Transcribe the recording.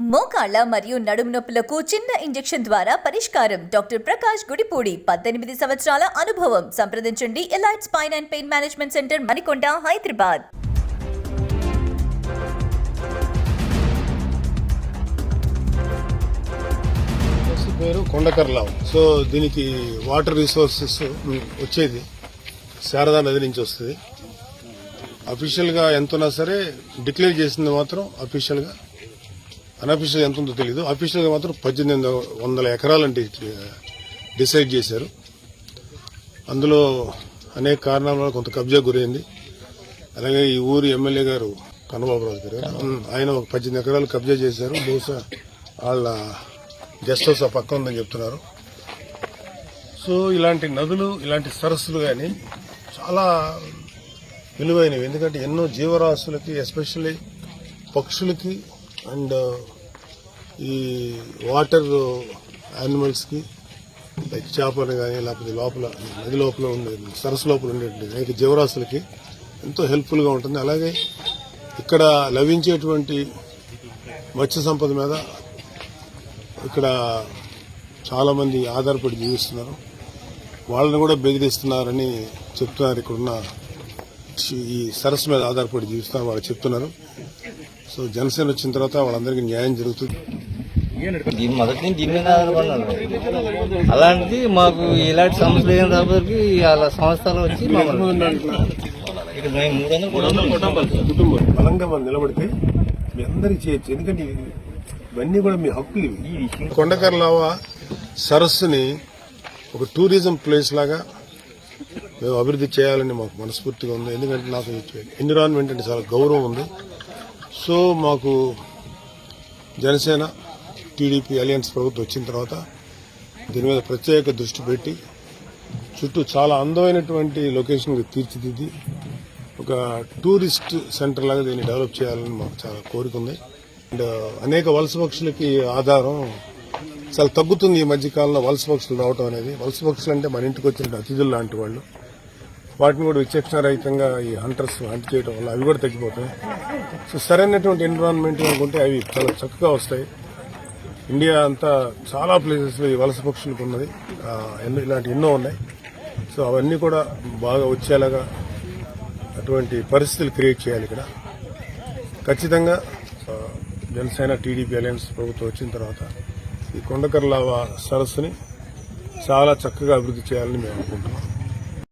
మోకాళ్ళ మరియు నడుము నొప్పులకు చిన్న ఇంజెక్షన్ ద్వారా పరిష్కారం. డాక్టర్ ప్రకాష్ గుడిపూడి పద్దెనిమిది సంవత్సరాల అనుభవం. సంప్రదించండి. Elite spine and pain management centre Manikonda Hyderabad. పేరు కొండకర్లావు సో దీనికి వాటర్ రిసోర్సెస్ వచ్చేది. శారదా నది నుంచి వస్తుంది. అఫీషియల్గా ఎంత సరే డిక్లేర్ చేసింది మాత్రం అఫీషియల్గా గా అన్అఫీషియల్ ఎంత ఉందో తెలియదు అఫీషియల్గా మాత్రం పద్దెనిమిది వందల ఎకరాలంటే డిసైడ్ చేశారు. అందులో అనేక కారణాల వల్ల కొంత కబ్జా గురైంది. అలాగే ఈ ఊరి ఎమ్మెల్యే గారు కన్నబాబురాజు గారు ఆయన ఒక పద్దెనిమిది ఎకరాలు కబ్జా చేశారు. బహుశా వాళ్ళ గెస్ట్ హౌస్ ఆ పక్క ఉందని చెప్తున్నారు. సో ఇలాంటి నదులు ఇలాంటి సరస్సులు కానీ చాలా విలువైనవి. ఎందుకంటే ఎన్నో జీవరాశులకి ఎస్పెషల్లీ పక్షులకి అండ్ ఈ వాటర్ యానిమల్స్కి లైక్ చేపలు కానీ లేకపోతే లోపల నది లోపల ఉండే సరస్సు లోపల ఉండే అనేక జీవరాశులకి ఎంతో హెల్ప్ఫుల్గా ఉంటుంది. అలాగే ఇక్కడ లభించేటువంటి మత్స్య సంపద మీద ఇక్కడ చాలామంది ఆధారపడి జీవిస్తున్నారు. వాళ్ళని కూడా బెదిరిస్తున్నారని చెప్తున్నారు. ఇక్కడున్న ఈ సరస్సు మీద ఆధారపడి జీవిస్తున్నారు వాళ్ళు చెప్తున్నారు. సో జనసేన వచ్చిన తర్వాత వాళ్ళందరికీ న్యాయం జరుగుతుంది. దీని మొదటి నుంచి దీని మీద అలాంటిది మాకు ఇలాంటి సమస్యలు ఏం రాబోరికి అలా సంస్థలు వచ్చి కుటుంబం బలంగా మనం నిలబడితే మీ అందరికీ చేయొచ్చు ఎందుకంటే ఇవన్నీ కూడా మీ హక్కులు ఇవి. కొండకర్లావ సరస్సుని ఒక టూరిజం ప్లేస్ లాగా మేము అభివృద్ధి చేయాలని మాకు మనస్ఫూర్తిగా ఉంది. ఎందుకంటే నాకు ఎన్విరాన్మెంట్ అంటే చాలా గౌరవం ఉంది. సో మాకు జనసేన టీడీపీ అలయన్స్ ప్రభుత్వం వచ్చిన తర్వాత దీని మీద ప్రత్యేక దృష్టి పెట్టి చుట్టూ చాలా అందమైనటువంటి లొకేషన్ తీర్చిదిద్ది ఒక టూరిస్ట్ సెంటర్ లాగా దీన్ని డెవలప్ చేయాలని మాకు చాలా కోరిక ఉంది. అండ్ అనేక వలస పక్షులకి ఆధారం చాలా తగ్గుతుంది ఈ మధ్యకాలంలో వలస పక్షులు రావటం అనేది. వలస పక్షులు అంటే మన ఇంటికి వచ్చిన అతిథులు లాంటి వాళ్ళు. వాటిని కూడా విచక్షణారహితంగా ఈ హంటర్స్ హంట్ చేయడం వల్ల అవి కూడా తగ్గిపోతాయి. సో సరైనటువంటి ఎన్విరాన్మెంట్ అనుకుంటే అవి చాలా చక్కగా వస్తాయి. ఇండియా అంతా చాలా ప్లేసెస్లో ఈ వలస పక్షులకు ఉన్నది. ఎన్నో ఇలాంటి ఎన్నో ఉన్నాయి. సో అవన్నీ కూడా బాగా వచ్చేలాగా అటువంటి పరిస్థితులు క్రియేట్ చేయాలి ఇక్కడ. ఖచ్చితంగా జనసేన టీడీపీ అలయన్స్ ప్రభుత్వం వచ్చిన తర్వాత ఈ కొండకర్లావ సరస్సుని చాలా చక్కగా అభివృద్ధి చేయాలని మేము అనుకుంటున్నాం.